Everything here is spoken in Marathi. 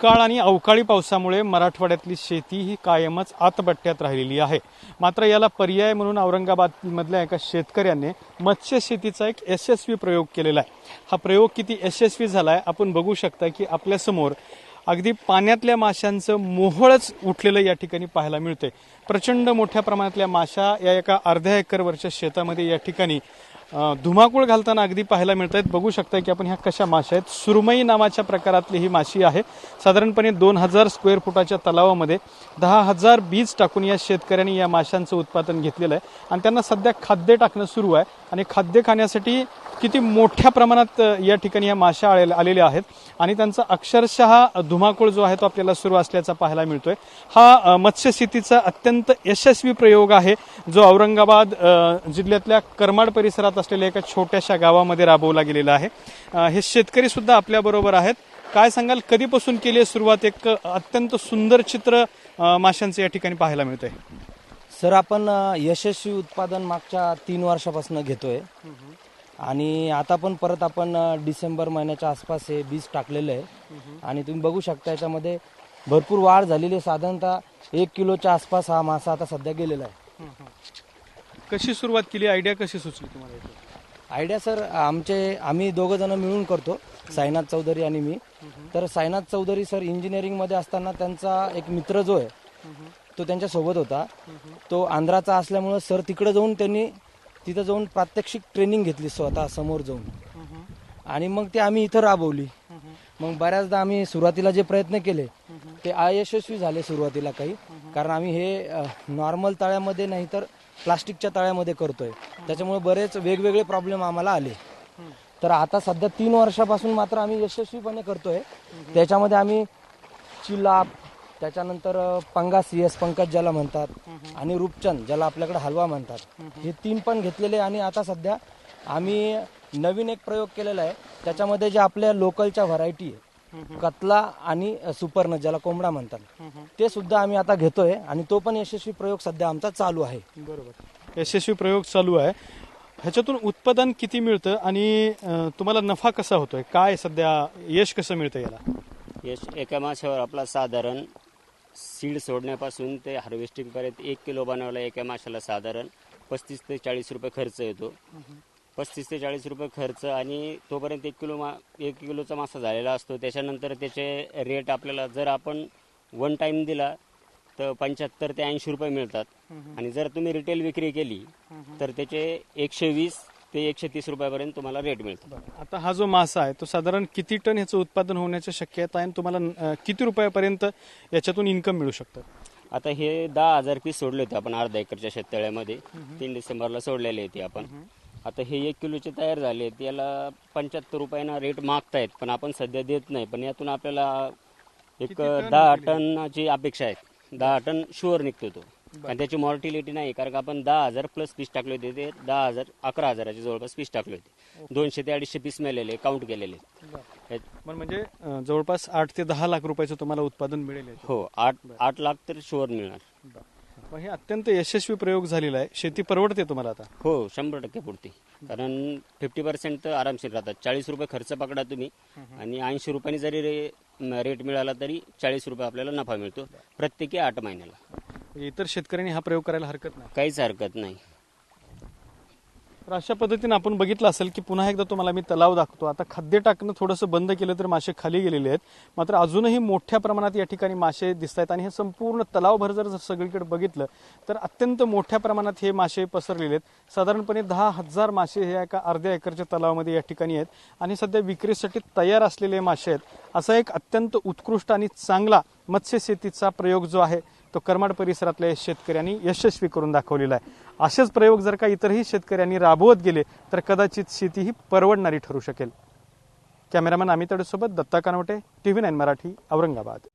काळ आणि अवकाळी पावसामुळे मराठवाड्यातली शेती ही कायमच आतबट्ट्यात राहिलेली आहे. मात्र याला पर्याय म्हणून औरंगाबादमधल्या एका शेतकऱ्याने मत्स्य शेतीचा एक यशस्वी प्रयोग केलेला आहे. हा प्रयोग किती यशस्वी झालाय आपण बघू शकता की आपल्यासमोर अगदी पाण्यातल्या माशांचं मोहळच उठलेलं या ठिकाणी पाहायला मिळते प्रचंड मोठ्या प्रमाणातल्या माशा या एका अर्ध्या एकरवरच्या शेतामध्ये या ठिकाणी धुमाकूळ घालताना अगदी पाहायला मिळत आहेत बघू शकता की आपण ह्या कशा माशा आहेत. सुरमई नावाच्या प्रकारातली ही माशी आहे. साधारणपणे दोन हजार स्क्वेअर फुटाच्या तलावामध्ये दहा हजार बीज टाकून या शेतकऱ्यांनी या माशांचं उत्पादन घेतलेलं आहे. आणि त्यांना सध्या खाद्य टाकणं सुरू आहे. आणि खाद्य खाण्यासाठी किती मोठ्या प्रमाणात या ठिकाणी या माशा आले- आलेल्या आहेत. आणि त्यांचा अक्षरशः धुमाकूळ जो आहे तो आपल्याला सुरू असल्याचा पाहायला मिळतोय. हा मत्स्यशेतीचा अत्यंत यशस्वी प्रयोग आहे. जो औरंगाबाद जिल्ह्यातल्या करमाड परिसरात असलेल्या एका छोट्याशा गावामध्ये राबवला गेलेला आहे. हे शेतकरी सुद्धा आपल्या बरोबर आहेत. काय सांगाल कधीपासून केली आहे सुरुवात? एक अत्यंत सुंदर चित्र माशांचं या ठिकाणी पाहायला मिळतंय. सर आपण यशस्वी उत्पादन मागच्या तीन वर्षापासून घेतोय. आणि आता पण परत आपण डिसेंबर महिन्याच्या आसपास हे बीज टाकलेलं आहे. आणि तुम्ही बघू शकता याच्यामध्ये भरपूर वाढ झालेली आहे. साधारणतः एक किलोच्या आसपास हा मासा आता सध्या गेलेला आहे. कशी सुरुवात केली? आयडिया कशी सुचली तुम्हाला याची? आयडिया सर आमचे आम्ही दोघं जण मिळून करतो. साईनाथ चौधरी आणि मी. तर साईनाथ चौधरी सर इंजिनिअरिंगमध्ये असताना त्यांचा एक मित्र जो आहे तो त्यांच्यासोबत होता. तो आंध्राचा असल्यामुळं सर तिकडे जाऊन त्यांनी तिथं जाऊन प्रात्यक्षिक ट्रेनिंग घेतली स्वतः समोर जाऊन. आणि मग ते आम्ही इथं राबवली. मग बऱ्याचदा आम्ही सुरुवातीला जे प्रयत्न केले ते अयशस्वी झाले सुरुवातीला काही. कारण आम्ही हे नॉर्मल तळ्यामध्ये नाही तर प्लास्टिकच्या तळ्यामध्ये करतोय. त्याच्यामुळे बरेच वेगवेगळे प्रॉब्लेम आम्हाला आले. तर आता सध्या तीन वर्षापासून मात्र आम्ही यशस्वीपणे करतोय. त्याच्यामध्ये आम्ही चिलाप त्याच्यानंतर पंगास येस पंकज ज्याला म्हणतात आणि रूपचंद ज्याला आपल्याकडे हलवा म्हणतात. हे तीन पण घेतलेले आणि आता सध्या आम्ही नवीन एक प्रयोग केलेला आहे. त्याच्यामध्ये जे आपल्या लोकलच्या व्हरायटी आहे कतला आणि सुपर्ण ज्याला कोंबडा म्हणतात. ते सुद्धा आम्ही आता घेतोय आणि तो पण यशस्वी प्रयोग सध्या आमचा चालू आहे. बरोबर. यशस्वी प्रयोग चालू आहे. ह्याच्यातून उत्पादन किती मिळतं आणि तुम्हाला नफा कसा होतोय? काय सध्या यश कसं मिळतं याला? यश एका माशावर आपला साधारण सीड सोडण्यापासून ते हार्वेस्टिंग पर्यंत एक किलो बनवला एका माशाला साधारण पस्तीस ते चाळीस रुपये खर्च येतो. पस्तीस ते चाळीस रुपये खर्च आणि तोपर्यंत एक किलो मा एक किलोचा मासा झालेला असतो. त्याच्यानंतर त्याचे रेट आपल्याला जर आपण वन टाइम दिला तर पंच्याहत्तर ते ऐंशी रुपये मिळतात. आणि जर तुम्ही रिटेल विक्री केली तर त्याचे एकशे वीस ते एकशे तीस रुपयापर्यंत तुम्हाला रेट मिळतो आता हा जो मासा आहे तो साधारण किती टन ह्याचं उत्पादन होण्याची शक्यता आहे आणि तुम्हाला किती रुपयापर्यंत याच्यातून इन्कम मिळू शकतं? आता हे दहा हजार पीस सोडले होते आपण अर्धा एकरच्या शेततळ्यामध्ये. तीन डिसेंबरला सोडलेले होते आपण. आता हे एक किलोचे तयार झाले याला पंच्याहत्तर रुपयांना रेट मागतायत पण आपण सध्या देत नाही. पण यातून आपल्याला एक दहा टनाची अपेक्षा आहे. दहा टन शुअर निघतो तो. आणि त्याची मॉर्टिलिटी नाही कारण का आपण दहा हजार प्लस पीस टाकले होते ते दहा हजार अकरा हजाराचे जवळपास पीस टाकले होते. दोनशे ते अडीचशे पीस मेलेले काउंट केलेले. म्हणजे जवळपास आठ ते दहा लाख रुपयाचं तुम्हाला उत्पादन मिळेल. हो आठ आठ लाख तर शुअर मिळणार. मग हे अत्यंत यशस्वी प्रयोग झालेला आहे. शेती परवडते तुम्हाला आता? हो शंभर टक्के पुरते. कारण फिफ्टी पर्सेंट तर आरामशीर राहतात. चाळीस रुपये खर्च पकडा तुम्ही आणि ऐंशी रुपयांनी जरी रे रेट मिळाला तरी चाळीस रुपये आपल्याला नफा मिळतो प्रत्येकी आठ महिन्याला. म्हणजे इतर शेतकऱ्यांनी हा प्रयोग करायला हरकत नाही? काहीच हरकत नाही. तर अशा पद्धतीने आपण बघितलं असेल की पुन्हा एकदा तुम्हाला मी तलाव दाखवतो. आता खाद्य टाकणं थोडंसं बंद केलं तर मासे खाली गेलेले आहेत. मात्र अजूनही मोठ्या प्रमाणात या ठिकाणी मासे दिसत आहेत आणि हे संपूर्ण तलावभर जर सगळीकडे बघितलं तर अत्यंत मोठ्या प्रमाणात हे मासे पसरलेले आहेत. साधारणपणे दहा हजार मासे हे एका अर्ध्या एकरच्या तलावामध्ये या ठिकाणी आहेत आणि सध्या विक्रीसाठी तयार असलेले मासे आहेत. असा एक अत्यंत उत्कृष्ट आणि चांगला मत्स्यशेतीचा प्रयोग जो आहे तो करमाड परिसरातल्या शेतकऱ्यांनी यशस्वी करून दाखवलेला आहे. असेच प्रयोग जर का इतरही शेतकऱ्यांनी राबवत गेले तर कदाचित शेती ही परवडणारी ठरू शकेल. Cameraman Amit Datta Kanwate TV nine Marathi Aurangabad.